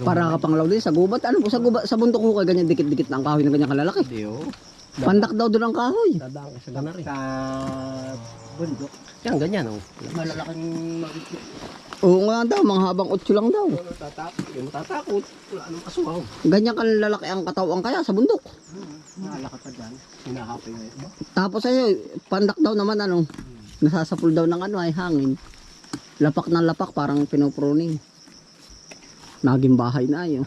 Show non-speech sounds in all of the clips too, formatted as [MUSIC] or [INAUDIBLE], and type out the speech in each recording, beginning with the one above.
Para kapanglaw din sa gubat. Ano po sa gubat? Sa bundok ko kay ganyan dikit-dikit na ang kahoy ng ganyan kalalaki. Hindi oh. Pandak daw doon ang kahoy. Dadaan ka sa ganar eh. Sa bundok. Yan, ganyan oh. Malalaking. Oo nga daw, mga habang otso lang daw. Wala natatakot. Hindi matatakot. Wala anong kasuhaw. Ganyan kalalaki ang katawan kaya sa bundok. Nakalakad pa dyan. Hinahapin mo yun. Tapos ayo, pandak daw naman ano, nasasapul daw ng ano ay hangin. Lapak ng lapak parang pinopruning. Naging bahay na ayo.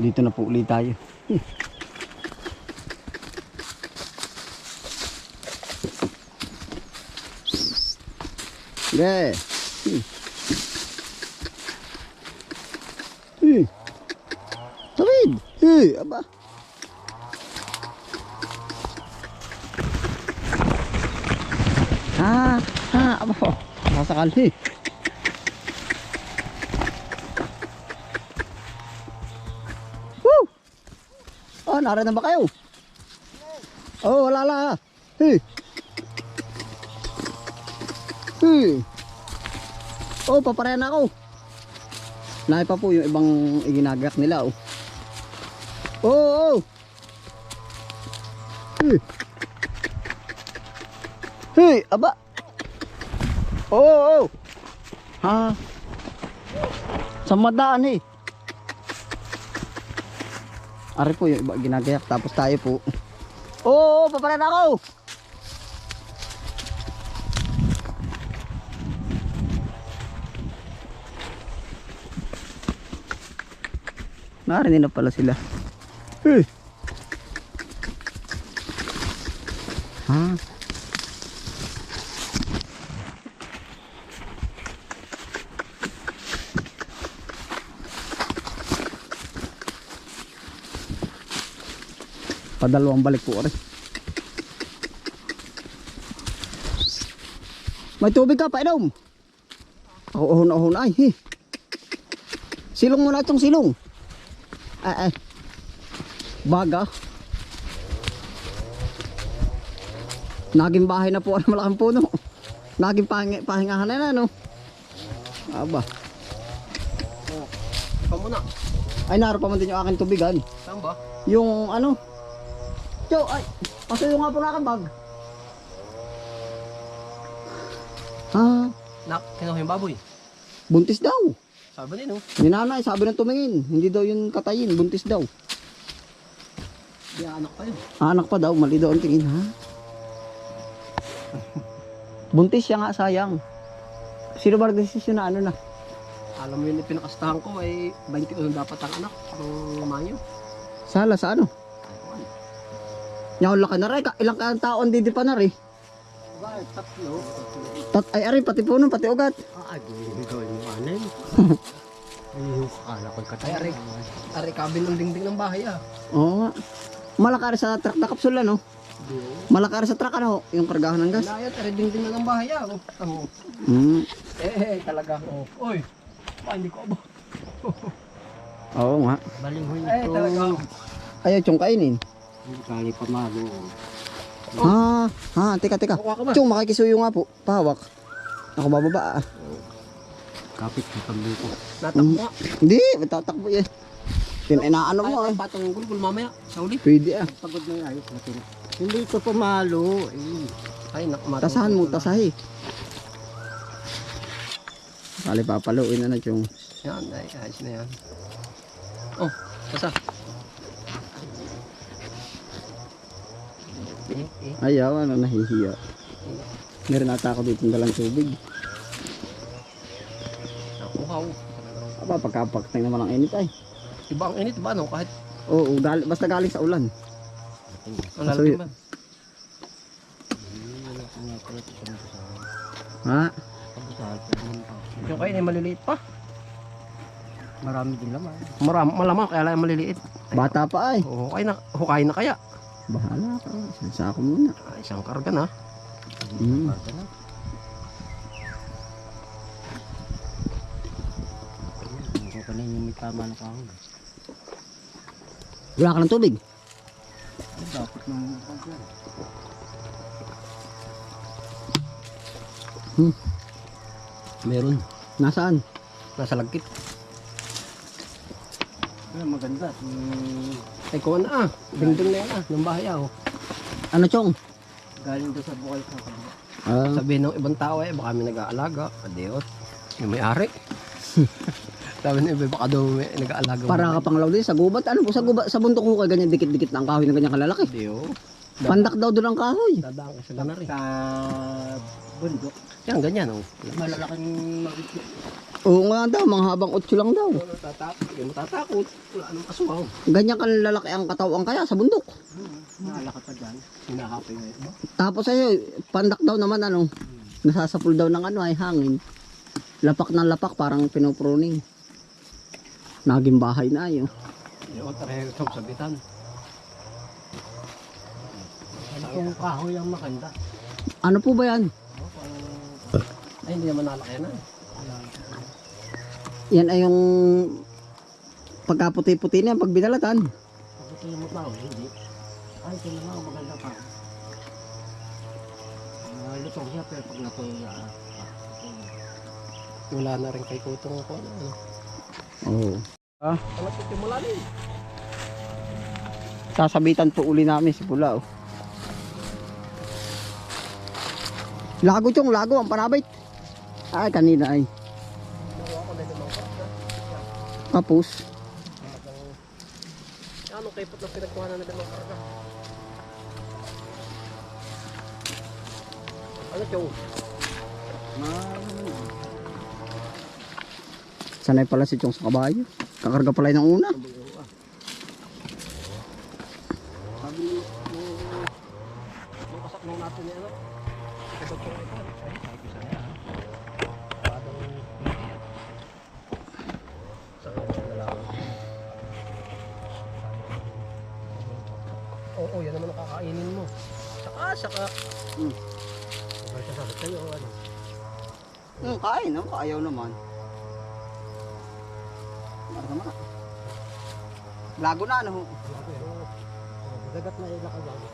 Dito na po ulit tayo. Hmm. Hmm. Tawid. Eh, aba. Ah, ah, aba po. Sasakal eh. Woo! Oh, narin na ba? Oh, wala la. Hey. Hey. Oh, paparehan ako. Naay pa po yung ibang iginagak nila oh. Oh, oh. Hey. Hey, aba. Oh, oh. Ha. Sa madaan eh. Ari po yung iba ginagayak tapos tayo po. Oo, oh, paparan ako. Narinig na pala sila. Eh. Ha? Padalawang balik po rin. May tubig ka, painom. Ako uhon uhon ay. Hi. Silong muna itong silong. Ay ay. Baga. Naging bahay na po ang malaking puno. Naging pahinga, pahingahan na na no. Aba. Ikaw muna. Ay naro pa man din yung aking tubigan. Saan ba? Yung ano? Yo, ay, pasuyo nga po na aking bag. Ah, Nak, kinuha yung baboy. buntis daw. Sabi din oh. Ni nanay, sabi ng tumingin, hindi daw yun katayin, buntis daw. Di anak pa yun. Anak pa daw, mali daw ang tingin, ha? [LAUGHS] buntis siya nga, sayang. Sino ba nagdesisyon na ano na? Alam mo yun, pinakastahan ko ay 21 dapat ang anak. Ang Mayo. Sala, sa ano? Nyaw laki na rin, ka- ilang kang taon di di pa na rin. Bakit? Tatlo. Tat, ay, ari, pati puno, pati ugat. Ah, di gawin mo anin. [LAUGHS] Ay, akala ko Ay, katay. ari. Ari, kabin ng dingding ng bahay ah. Oo nga. Malakari sa truck na kapsula, no? Malakari sa truck, ano? Yung kargahan ng gas. Layat, ari dingding na ng bahay ah. Oh. Hmm. Eh, eh, talaga. Oh. Oy. Pa, hindi ko abo. [LAUGHS] Oo nga. Balinghoy Eh, ito. talaga. Ayaw tiyong kainin. Kali pamalo. Ah, ah, teka, teka. Tiyong, makikisuyo nga po. Pahawak. Ako bababa ah. Kapit sa kambi ko. Natakbo nga. Hindi, matatakbo yan. Tinaano mo Ay, eh. patong gulgul mamaya. Sa uli. Pwede ah. Pagod na ayos natin. Hindi ko pamalo. Eh. Ay, nakamatong. Tasahan mo, tasahi. Kali papaluin na na tiyong. Yan, ay, ayos na yan. Oh, tasa. Eh, eh. Ayaw, ano, nahihiya. Meron ata ako dito ng dalang tubig. Nakuhaw. Aba, pagkapakting naman ang init ay. Iba ang init ba, no? Kahit Oo, gal basta galing sa ulan. ang So, lalaki ba? Ha? Yung kain ay maliliit pa. Marami din laman. Maram, malamang kaya lang maliliit. Bata pa ay. Oo, hukay na, hukay na kaya. Bahala ka. Isang sako muna. Ay, isang karga na. Hmm. Kung kanina may tama na kahon. Wala ka ng tubig. Dapat nang pagyan. Hmm. Meron. Nasaan? Nasa lagkit. Ah, maganda. Hmm, Ay, kuha na ah. Dingding na yan ah. Ng bahay ah. oh. Ano, Chong? galing doon sa bukal sa kabila. Ah, Sabihin ng ibang tao eh, baka may nag-aalaga. Adios. Yung may-ari. [LAUGHS] Sabi ng iba, baka daw may nag-aalaga. para ka pang din sa gubat. Ano po sa gubat? Sa bundok ko kay ganyan dikit-dikit na ang kahoy na ganyan kalalaki. Adios. Pandak daw doon ang kahoy. Dadaan ka sa ganari. Sa bundok. Yan, ganyan oh. Malalaking mag- Oo nga daw, mga habang otso lang daw. Wala tatakot. Hindi mo tatakot. Wala anong kasuwaw. Ganyan kalalaki ang katawan kaya sa bundok. Naalaka pa dyan. Hinahapay nga iba. Tapos ay pandak daw naman ano, nasasapul daw ng ano ay hangin. Lapak ng lapak parang pinopruning. Naging bahay na ayo. Yung tareho sa sabitan. Yung kahoy ang maganda. Ano po ba yan? Ay, hindi naman nalaki na. Yan ay yung pagkaputi-puti na yan, pag binalatan. Pag ito yung mataw, hindi. Ay, ito naman ang maganda pa. Ah, lutong siya pero pag natuloy na. ah, Wala na rin kay Kutong ko. Ano, ano. Oo. Alas ito mula rin. Sasabitan po uli namin si Pula. Oh. Lago chong, lago ang panabait. Ay, kanina ay. Tapos, Ano kay put ng pinagkuha na limang karga? Ano chong? sanay pala si Chong sa kabayo. Kakarga pala ng una. Sabi nung nung kasak nung natin ni ano. Ito chong Saka, saka. Hmm. Bakit ka sabi sa'yo, ano? Hmm, kain, no? Ayaw naman. Ano naman? Lago na, ano? Dagat na ilakad ako.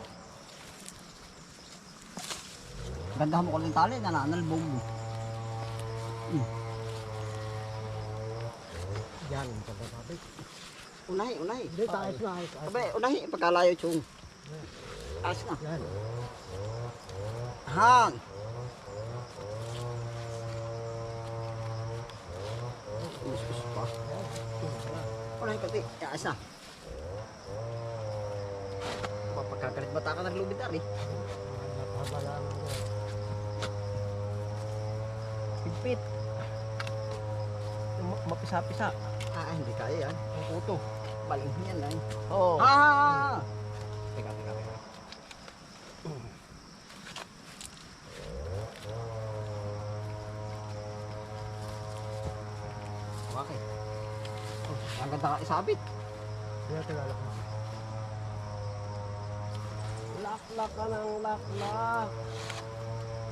Ganda mo ko ng tali, nananalbog mo. Yan, pagkakabi. Unahi, unahi. Hindi, taas na, unahi, pagkalayo, Chong. Ayos na. Yan. Han! Kuskus pa. Unahi, kati. Ayos na. Pagkakalit bata ka naglubid ari. Pigpit. Yung ma- Mapisa-pisa. Ah, hindi kaya yan. Ang kuto. Baling yan ay. Oo. Ah! Ang ganda ka isabit. Kaya tilalak mo. Laklak ka ng laklak.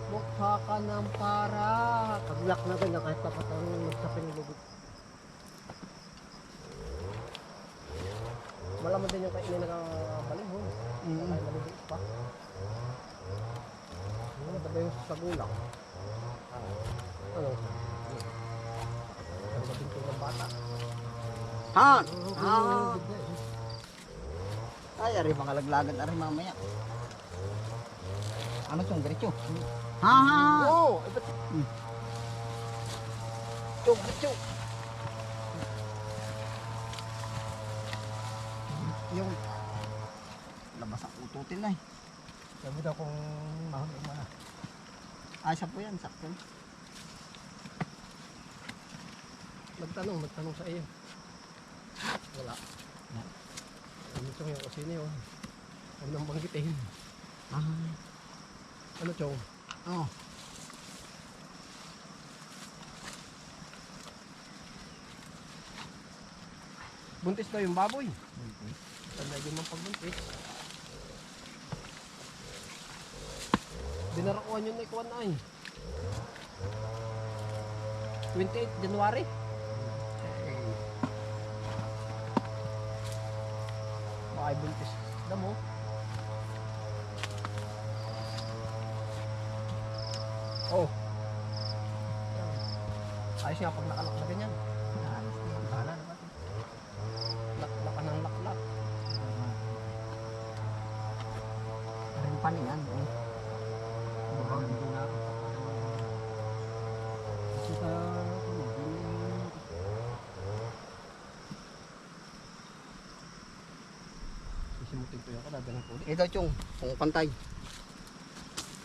Mukha ka ng para. Paglak na ganyan kahit papatang sa pinilubog. Malaman din yung kainin na balihon. Mm. Ay, maliliit pa. Ano ba yung sa gulang? Han! Ah! Ay, ari mga laglagan ari mamaya. Ano chong diretso? Ha ha! ha. Oo! Ba't? Chok, chok! Yung labas ang ututin na eh. Sabi daw kung mahangin mo na. Ay, sa po yan, sakto. Magtanong, magtanong sa iyo. Wala. Ano chong yung kusina yun? Huwag nang banggitin. Ah. Ano chong? Oh. Buntis daw yung baboy. Tanda din mong pagbuntis. Dinarakuan yun na ikuan na eh. 28 January. Nga pag nakalak na ganyan. Bahala naman. Laklakan ng laklak. Rin pa niyan. Oh. Mukhang hindi na ako. Kasi sa Sisimutin ko yun ako, ko ulit. Chung, kung pantay.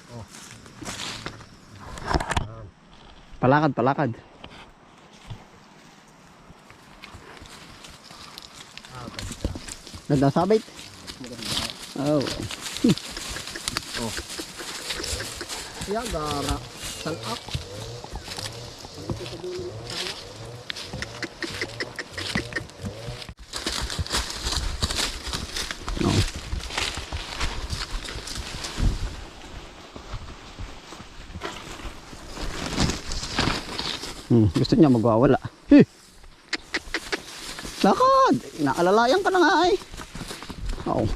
Yan. Palakad, palakad. Ah, ganda. Nagdasabit. Oh. [LAUGHS] Oh. Ya, gara. Salak. No. Hmm, gusto niya magwawala. Eh! Lakad! Inaalalayan ka na nga eh. Oo.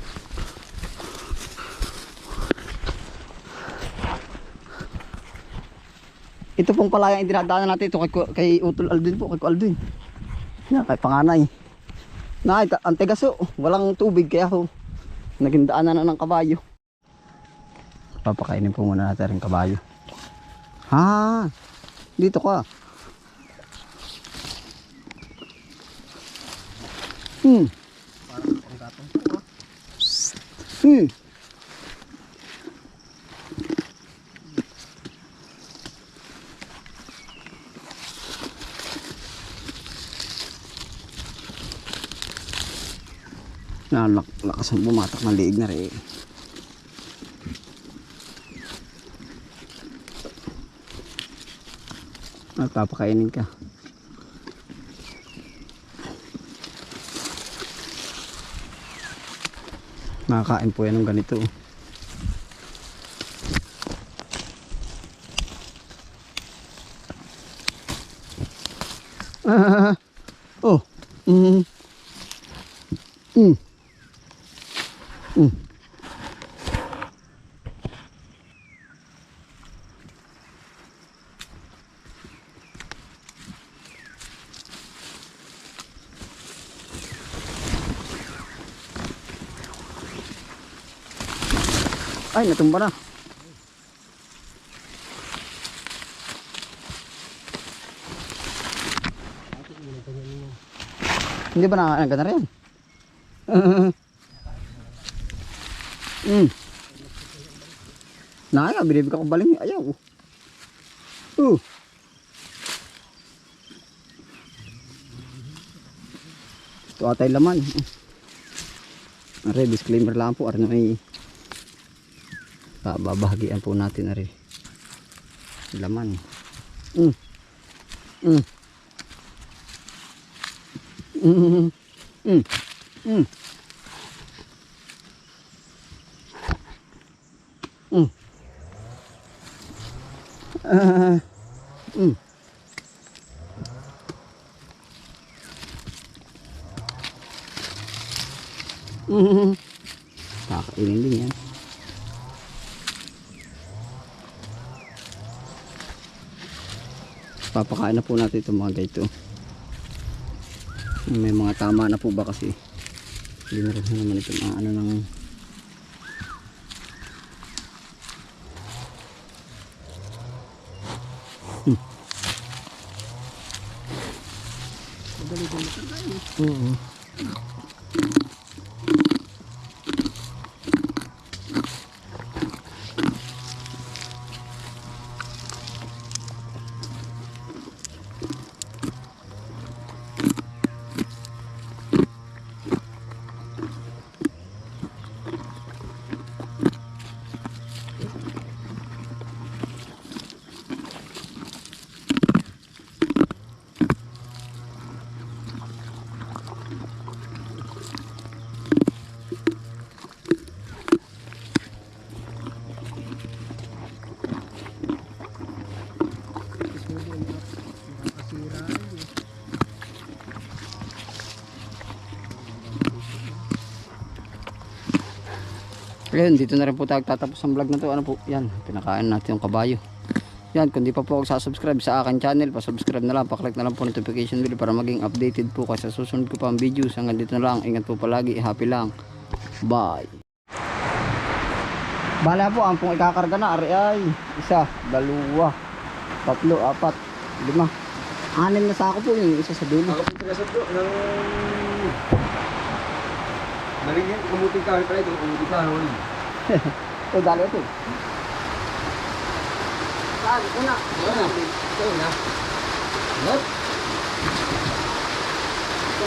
Ito pong pala yung dinadaanan natin ito kay, kay Utol Aldwin po, kay Ku Aldwin. Yan, kay panganay. Na, ang tigas oh, walang tubig kaya ho. Naging daanan na ng kabayo. Papakainin po muna natin ang kabayo. Ha, dito ka. Hmm, Parang ang gatong po. ah. Hmm. Nalak, lakas ang bumatak ng liig na rin. Nagpapakainin ka. Nakakain po yan ng ganito. oh. Ah, oh. Mm. Mm. Mm. Ay, natumba na. Hindi ba nakakanaga na rin? [LAUGHS] mm. Naya, binibig ako baling. Ayaw. Uh. Ito atay laman. Are, disclaimer lang po. Are na may babahagian po natin are. Laman. Mm. Mm. Mm. Mm. Mm. Mm. Ah. Mm. Mm. Kakainin din yan. Papakain na po natin itong mga gaito. May mga tama na po ba kasi hindi na rin naman ito mga ano ng Hmm. Oo. Ayun, dito na rin po tayo tatapos ang vlog na to. Ano po? Yan, pinakain natin yung kabayo. Yan, kung di pa po ako sasubscribe sa akin channel, pa-subscribe na lang, pa-click na lang po notification bell para maging updated po kayo sa susunod ko pang videos. Hanggang dito na lang, ingat po palagi, happy lang. Bye. Bala po, ang pong ikakarga na, ari ay, isa, dalawa, tatlo, apat, lima. Anim na sako po yung isa sa dulo. Ako po tinasap po ng... Nalingin, kamuting kahoy pala ito, kamuting kahoy. [LAUGHS] Ito, dali ito. Saan? Una. Wala na. Ito na. What?